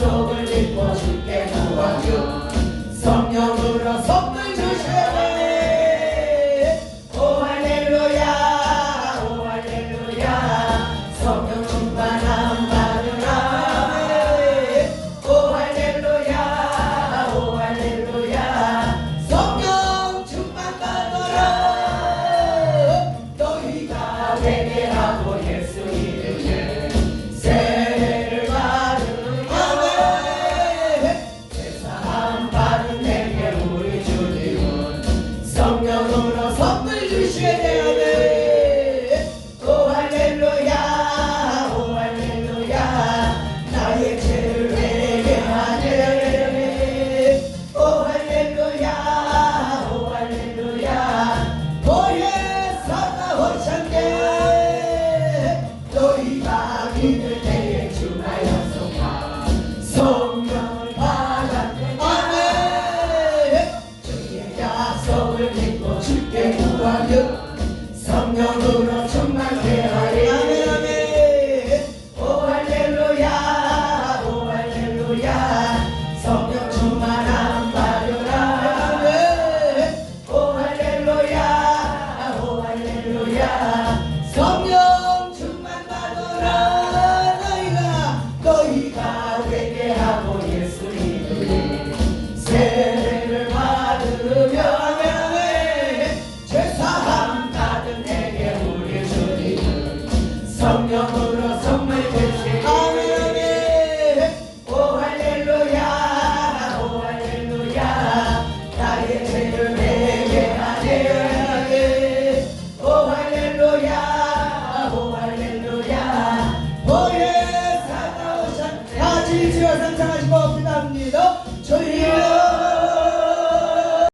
sobre el bosque que you valió. 약속을 믿고 주께 구하여. 성령으로 충만케 하리 아멘 아멘. 오 할렐루야. 오 할렐루야. 성령 같이 주여 상상하시고 기도합니다. 주여